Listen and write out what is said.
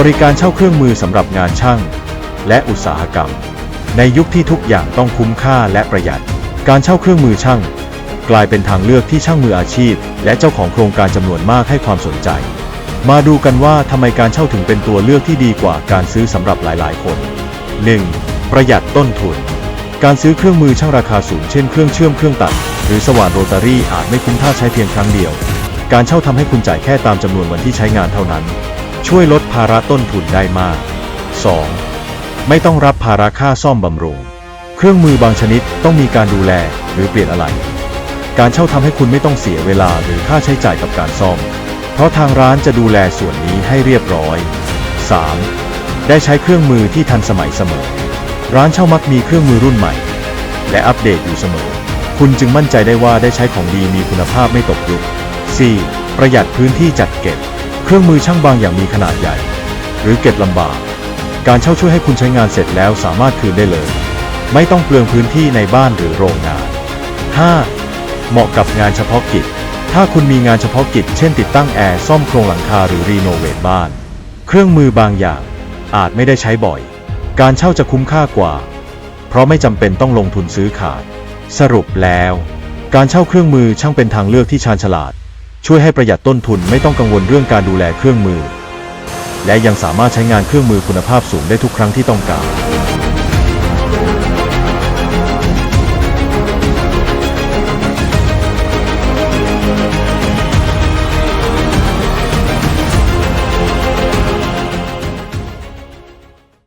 บริการเช่าเครื่องมือสำหรับงานช่าง และอุตสาหกรรม ในยุคที่ทุกอย่างต้องคุ้มค่าและประหยัด การเช่าเครื่องมือช่าง กลายเป็นทางเลือกที่ช่างมืออาชีพ และเจ้าของโครงการจำนวนมากให้ความสนใจ มาดูกันว่าทำไมการเช่าถึงเป็นตัวเลือกที่ดีกว่าการซื้อสำหรับหลาย ๆ คน 1. ประหยัดต้นทุน การซื้อเครื่องมือช่างราคาสูงเช่นเครื่องเชื่อมเครื่องตัด หรือสว่านโรตารี่อาจไม่คุ้มถ้าใช้เพียงครั้งเดียว การเช่าทำให้คุณจ่ายแค่ตามจำนวนวันที่ใช้งานเท่านั้น ช่วยลดภาระต้นทุนได้มาก 2. ไม่ต้องรับภาระค่าซ่อมบำรุง เครื่องมือบางชนิดต้องมีการดูแลหรือเปลี่ยนอะไร การเช่าทำให้คุณไม่ต้องเสียเวลาหรือค่าใช้จ่ายกับการซ่อม เพราะทางร้านจะดูแลส่วนนี้ให้เรียบร้อย 3. ได้ใช้เครื่องมือที่ทันสมัยเสมอ ร้านเช่ามักมีเครื่องมือรุ่นใหม่ และอัปเดตอยู่เสมอ คุณจึงมั่นใจได้ว่าได้ใช้ของดีมีคุณภาพไม่ตกยุค 4. ประหยัดพื้นที่จัดเก็บ เครื่องมือช่างบางอย่างมีขนาดใหญ่ หรือเก็บลำบาก การเช่าช่วยให้คุณใช้งานเสร็จแล้วสามารถคืนได้เลย ไม่ต้องเปลืองพื้นที่ในบ้านหรือโรงงาน 5. เหมาะกับงานเฉพาะกิจ ถ้าคุณมีงานเฉพาะกิจ เช่นติดตั้งแอร์ซ่อมโครงหลังคาหรือรีโนเวทบ้าน เครื่องมือบางอย่างอาจไม่ได้ใช้บ่อย การเช่าจะคุ้มค่ากว่า เพราะไม่จำเป็นต้องลงทุนซื้อขาด สรุปแล้ว การเช่าเครื่องมือช่างเป็นทางเลือกที่ชาญฉลาด ช่วยให้ประหยัดต้นทุนไม่ต้องกังวลเรื่องการดูแลเครื่องมือ และยังสามารถใช้งานเครื่องมือคุณภาพสูงได้ทุกครั้งที่ต้องการ